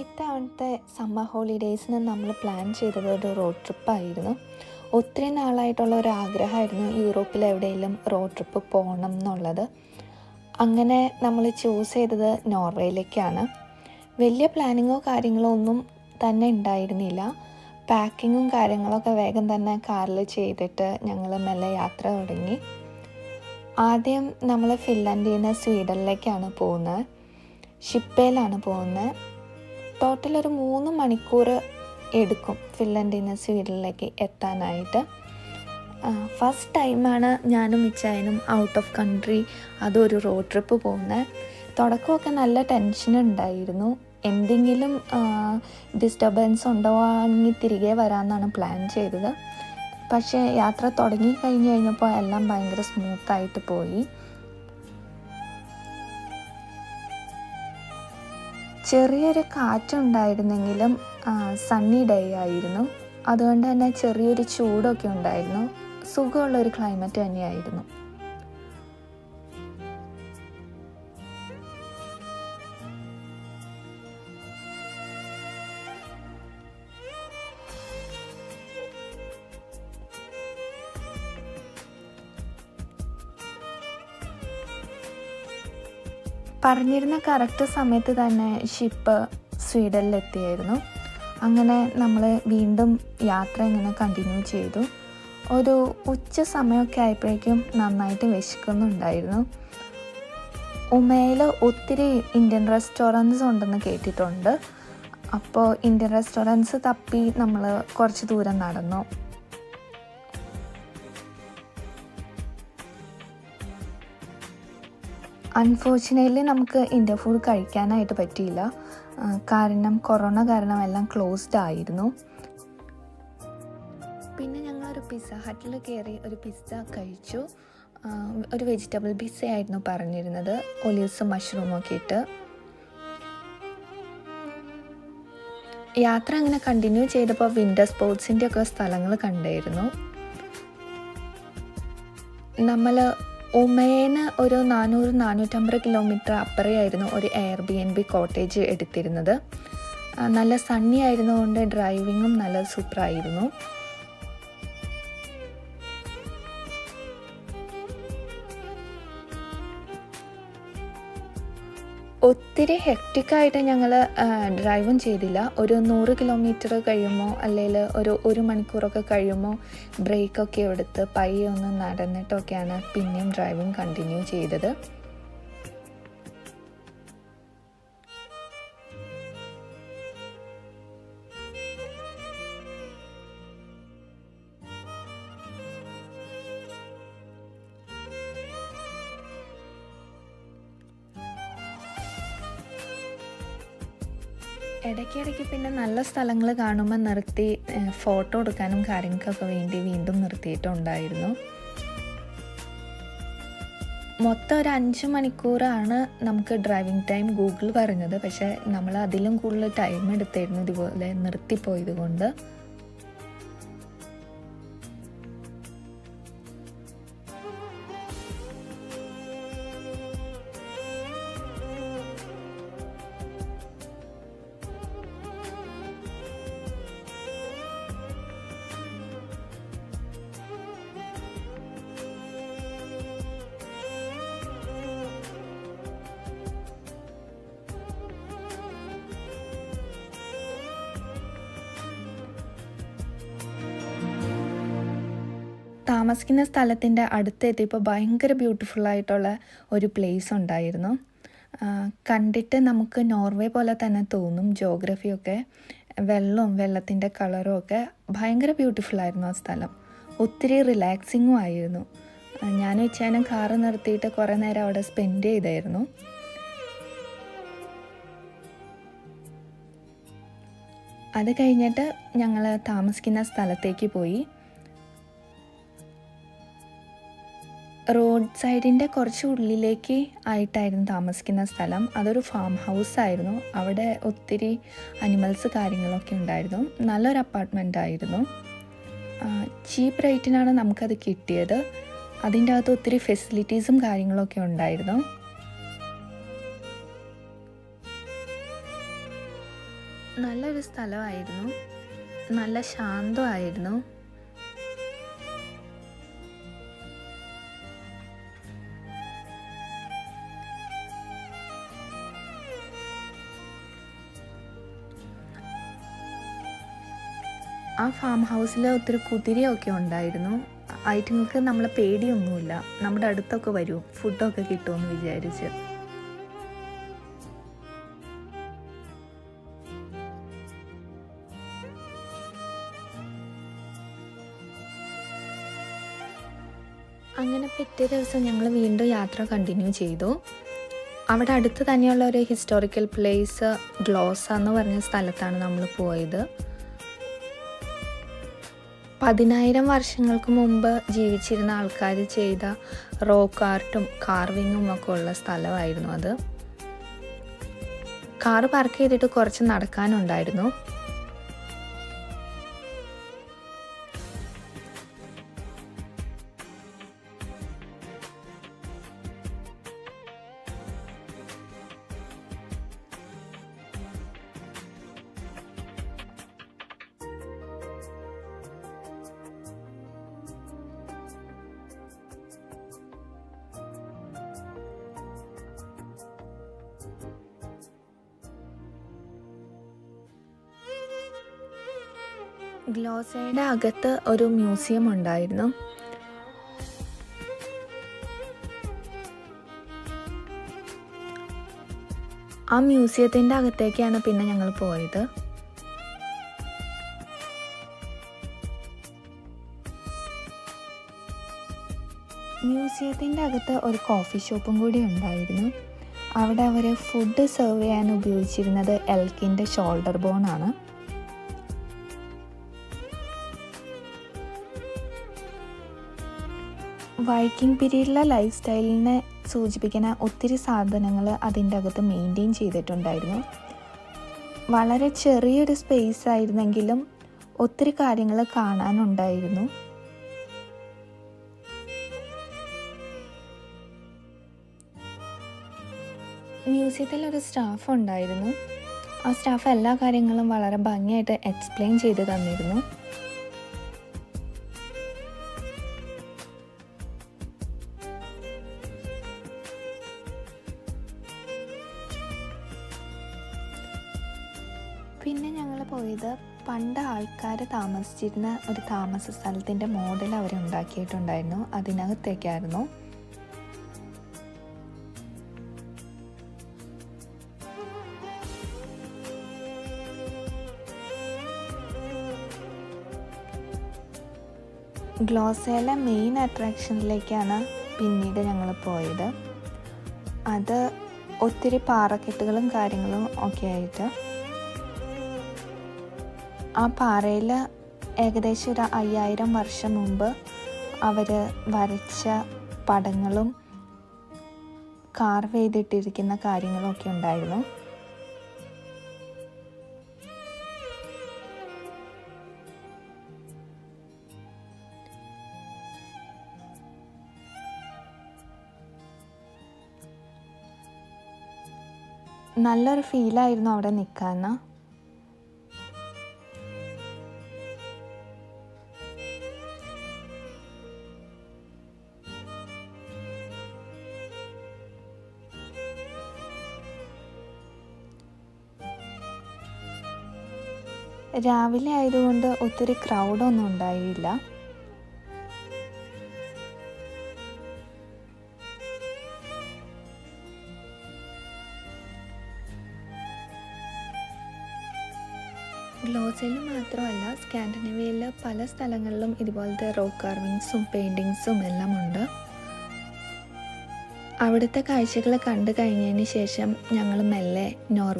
ഇത്തവണത്തെ സമ്മർ ഹോളിഡേയ്സിന് നമ്മൾ പ്ലാൻ ചെയ്തത് ഒരു റോഡ് ട്രിപ്പായിരുന്നു ഒത്തിരി നാളായിട്ടുള്ള ഒരു ആഗ്രഹമായിരുന്നു യൂറോപ്പിൽ എവിടെയെങ്കിലും റോഡ് ട്രിപ്പ് പോകണം എന്നുള്ളത്. അങ്ങനെ നമ്മൾ ചൂസ് ചെയ്തത് നോർവേയിലേക്കാണ്. വലിയ പ്ലാനിങ്ങോ കാര്യങ്ങളോ ഒന്നും തന്നെ ഉണ്ടായിരുന്നില്ല. പാക്കിങ്ങും കാര്യങ്ങളൊക്കെ വേഗം തന്നെ കാറിൽ ചെയ്തിട്ട് ഞങ്ങൾ മെല്ലെ യാത്ര തുടങ്ങി. ആദ്യം നമ്മൾ ഫിൻലാൻഡിൽ നിന്ന് സ്വീഡനിലേക്കാണ് പോകുന്നത്. ഷിപ്പയിലാണ് പോകുന്നത്. ടോട്ടൽ ഒരു മൂന്ന് മണിക്കൂർ എടുക്കും ഫിൻലൻഡിൽ വീട്ടിലേക്ക് എത്താനായിട്ട്. ഫസ്റ്റ് ടൈമാണ് ഞാനും ഇച്ചായനും ഔട്ട് ഓഫ് കൺട്രി അതൊരു റോഡ് ട്രിപ്പ് പോകുന്നത് തുടക്കമൊക്കെ നല്ല ടെൻഷൻ ഉണ്ടായിരുന്നു. എന്തെങ്കിലും ഡിസ്റ്റർബൻസ് ഉണ്ടാവുകയാണെങ്കിൽ തിരികെ വരാമെന്നാണ് പ്ലാൻ ചെയ്തത്. പക്ഷേ യാത്ര തുടങ്ങി കഴിഞ്ഞ് കഴിഞ്ഞപ്പോൾ എല്ലാം ഭയങ്കര സ്മൂത്തായിട്ട് പോയി. ചെറിയൊരു കാറ്റുണ്ടായിരുന്നെങ്കിലും സണ്ണി ഡേ ആയിരുന്നു. അതുകൊണ്ട് തന്നെ ചെറിയൊരു ചൂടൊക്കെ ഉണ്ടായിരുന്നു. സുഖമുള്ളൊരു ക്ലൈമറ്റ് തന്നെയായിരുന്നു. പറഞ്ഞിരുന്ന കറക്റ്റ് സമയത്ത് തന്നെ ഷിപ്പ് സ്വീഡനിലെത്തിയായിരുന്നു. അങ്ങനെ നമ്മൾ വീണ്ടും യാത്ര ഇങ്ങനെ കണ്ടിന്യൂ ചെയ്തു. ഒരു ഉച്ച സമയമൊക്കെ ആയപ്പോഴേക്കും നന്നായിട്ട് വിശക്കുന്നുണ്ടായിരുന്നു. ഉമയിൽ ഒത്തിരി ഇന്ത്യൻ റെസ്റ്റോറന്റ്സ് ഉണ്ടെന്ന് കേട്ടിട്ടുണ്ട്. അപ്പോൾ ഇന്ത്യൻ റെസ്റ്റോറന്റ്സ് തപ്പി നമ്മൾ കുറച്ച് ദൂരം നടന്നു. അൺഫോർച്ചുനേറ്റ്ലി നമുക്ക് ഇന്ത്യ ഫുഡ് കഴിക്കാനായിട്ട് പറ്റിയില്ല. കാരണം കൊറോണ കാരണം എല്ലാം ക്ലോസ്ഡ് ആയിരുന്നു. പിന്നെ ഞങ്ങളൊരു പിസ്സ ഹട്ടിൽ കയറി ഒരു പിസ്സ കഴിച്ചു. ഒരു വെജിറ്റബിൾ പിസ്സ ആയിരുന്നു പറഞ്ഞിരുന്നത്. ഒലീവ്സും മഷ്റൂമും ഒക്കെ ഇട്ട്. യാത്ര അങ്ങനെ കണ്ടിന്യൂ ചെയ്തപ്പോൾ വിന്റർ സ്പോർട്സിന്റെ ഒക്കെ സ്ഥലങ്ങൾ കണ്ടായിരുന്നു. നമ്മൾ ഉമേന് ഒരു നാനൂറ് നാനൂറ്റമ്പത് കിലോമീറ്റർ അപ്പുറയായിരുന്നു ഒരു air B N B cottage എടുത്തിരുന്നത് നല്ല സണ്ണി ആയിരുന്നുകൊണ്ട് ഡ്രൈവിങ്ങും നല്ല സൂപ്പറായിരുന്നു ഒത്തിരി ഹെക്റ്റിക്കായിട്ട് ഞങ്ങൾ ഡ്രൈവും ചെയ്തില്ല. ഒരു നൂറ് കിലോമീറ്റർ കഴിയുമോ അല്ലെങ്കിൽ ഒരു ഒരു മണിക്കൂറൊക്കെ കഴിയുമ്പോൾ ബ്രേക്കൊക്കെ എടുത്ത് പയ്യെ ഒന്ന് നടന്നിട്ടൊക്കെയാണ് പിന്നെയും ഡ്രൈവിങ് കണ്ടിന്യൂ ചെയ്തത്. ഇടയ്ക്കിടയ്ക്ക് പിന്നെ നല്ല സ്ഥലങ്ങൾ കാണുമ്പോൾ നിർത്തി ഫോട്ടോ എടുക്കാനും കാര്യങ്ങൾക്കൊക്കെ വേണ്ടി വീണ്ടും നിർത്തിയിട്ടുണ്ടായിരുന്നു. മൊത്തം ഒരു അഞ്ച് മണിക്കൂറാണ് നമുക്ക് ഡ്രൈവിംഗ് ടൈം ഗൂഗിൾ പറഞ്ഞത്. പക്ഷേ നമ്മൾ അതിലും കൂടുതൽ ടൈം എടുത്തായിരുന്നു ഇതുപോലെ നിർത്തിപ്പോയത് കൊണ്ട്. താമസിക്കുന്ന സ്ഥലത്തിന്റെ അടുത്തെത്തിയപ്പോൾ ഭയങ്കര ബ്യൂട്ടിഫുൾ ആയിട്ടുള്ള ഒരു പ്ലേസ് ഉണ്ടായിരുന്നു. കണ്ടിട്ട് നമുക്ക് നോർവേ പോലെ തന്നെ തോന്നും ജോഗ്രഫിയൊക്കെ വെള്ളവും വെള്ളത്തിന്റെ കളറും ഒക്കെ. ഭയങ്കര ബ്യൂട്ടിഫുൾ ആയിരുന്നു ആ സ്ഥലം. ഒത്തിരി റിലാക്സിങ്ങും ആയിരുന്നു. ഞാൻ വെച്ചാലും കാറ് നിർത്തിയിട്ട് കുറേ നേരം അവിടെ സ്പെൻഡ് ചെയ്തായിരുന്നു. അത് കഴിഞ്ഞിട്ട് ഞങ്ങൾ താമസിക്കുന്ന സ്ഥലത്തേക്ക് പോയി. റോഡ് സൈഡിന്റെ കുറച്ച് ഉള്ളിലേക്ക് ആയിട്ടായിരുന്നു താമസിക്കുന്ന സ്ഥലം. അതൊരു ഫാം ഹൗസ് ആയിരുന്നു. അവിടെ ഒത്തിരി അനിമൽസ് കാര്യങ്ങളൊക്കെ ഉണ്ടായിരുന്നു. നല്ലൊരു അപ്പാർട്ട്മെന്റ് ആയിരുന്നു. ചീപ്പ് റേറ്റിനാണ് നമുക്കത് കിട്ടിയത്. അതിന്റെ അകത്ത് ഒത്തിരി ഫെസിലിറ്റീസും കാര്യങ്ങളൊക്കെ ഉണ്ടായിരുന്നു. നല്ലൊരു സ്ഥലമായിരുന്നു. നല്ല ശാന്തമായിരുന്നു. ആ ഫാം ഹൗസിൽ ഒത്തിരി കുതിരയൊക്കെ ഉണ്ടായിരുന്നു. ഐറ്റങ്ങൾക്ക് നമ്മളെ പേടിയൊന്നുമില്ല. നമ്മുടെ അടുത്തൊക്കെ വരും. ഫുഡൊക്കെ കിട്ടുമെന്ന് വിചാരിച്ച്. അങ്ങനെ പിറ്റേ ദിവസം ഞങ്ങൾ വീണ്ടും യാത്ര കണ്ടിന്യൂ ചെയ്തു. അവിടെ അടുത്ത് തന്നെയുള്ള ഒരു ഹിസ്റ്റോറിക്കൽ പ്ലേസ് ഗ്ലോസ എന്ന് പറഞ്ഞ സ്ഥലത്താണ് നമ്മൾ പോയത്. പതിനായിരം വർഷങ്ങൾക്ക് മുമ്പ് ജീവിച്ചിരുന്ന ആൾക്കാർ ചെയ്ത റോക്ക് ആർട്ടും കാർവിങ്ങും ഒക്കെ ഉള്ള സ്ഥലമായിരുന്നു അത്. കാറ് പാർക്ക് ചെയ്തിട്ട് കുറച്ച് നടക്കാനുണ്ടായിരുന്നു. ഗ്ലോസയുടെ അകത്ത് ഒരു മ്യൂസിയം ഉണ്ടായിരുന്നു. ആ മ്യൂസിയത്തിന്റെ അകത്തേക്കാണ് പിന്നെ ഞങ്ങൾ പോയത്. മ്യൂസിയത്തിന്റെ അകത്ത് ഒരു കോഫി ഷോപ്പും കൂടി ഉണ്ടായിരുന്നു. അവിടെ അവർ ഫുഡ് സെർവ് ചെയ്യാൻ ഉപയോഗിച്ചിരുന്നത് എൽക്കിന്റെ ഷോൾഡർ ബോൺ വൈക്കിംഗ് പീരീഡിലെ ലൈഫ് സ്റ്റൈലിനെ സൂചിപ്പിക്കുന്ന ഒത്തിരി സാധനങ്ങൾ അതിന്റെ അകത്ത് മെയിന്റെയിൻ ചെയ്തിട്ടുണ്ടായിരുന്നു. വളരെ ചെറിയൊരു സ്പേസ് ആയിരുന്നെങ്കിലും ഒത്തിരി കാര്യങ്ങൾ കാണാനുണ്ടായിരുന്നു. മ്യൂസിയത്തിൽ ഒരു സ്റ്റാഫ് ഉണ്ടായിരുന്നു. ആ സ്റ്റാഫ് എല്ലാ കാര്യങ്ങളും വളരെ ഭംഗിയായിട്ട് എക്സ്പ്ലെയിൻ ചെയ്ത് തന്നിരുന്നു. പിന്നെ ഞങ്ങൾ പോയത് പണ്ട് ആൾക്കാർ താമസിച്ചിരുന്ന ഒരു താമസ സ്ഥലത്തിന്റെ മോഡൽ അവർ ഉണ്ടാക്കിയിട്ടുണ്ടായിരുന്നു. അതിനകത്തേക്കായിരുന്നു. ഗ്ലോസയിലെ മെയിൻ അട്രാക്ഷനിലേക്കാണ് പിന്നീട് ഞങ്ങൾ പോയത്. അത് ഒത്തിരി പാറക്കെട്ടുകളും കാര്യങ്ങളും ഒക്കെ ആയിട്ട് ആ പാറയിൽ ഏകദേശം ഒരു അയ്യായിരം വർഷം മുമ്പ് അവർ വരച്ച പടങ്ങളും കാർവ് ചെയ്തിട്ടിരിക്കുന്ന കാര്യങ്ങളൊക്കെ ഉണ്ടായിരുന്നു. നല്ലൊരു ഫീലായിരുന്നു അവിടെ നിൽക്കാൻ. രാവിലെ ആയതുകൊണ്ട് ഒത്തിരി ക്രൗഡൊന്നും ഉണ്ടായില്ല. ഗ്ലോസയിൽ മാത്രമല്ല സ്കാൻഡിനേവിയയിലെ പല സ്ഥലങ്ങളിലും ഇതുപോലത്തെ റോക്ക് കാർവിങ്സും പെയിന്റിങ്സും എല്ലാം ഉണ്ട് അവിടുത്തെ കാഴ്ചകൾ കണ്ടു കഴിഞ്ഞതിന് ശേഷം ഞങ്ങൾ മെല്ലെ നോർവേ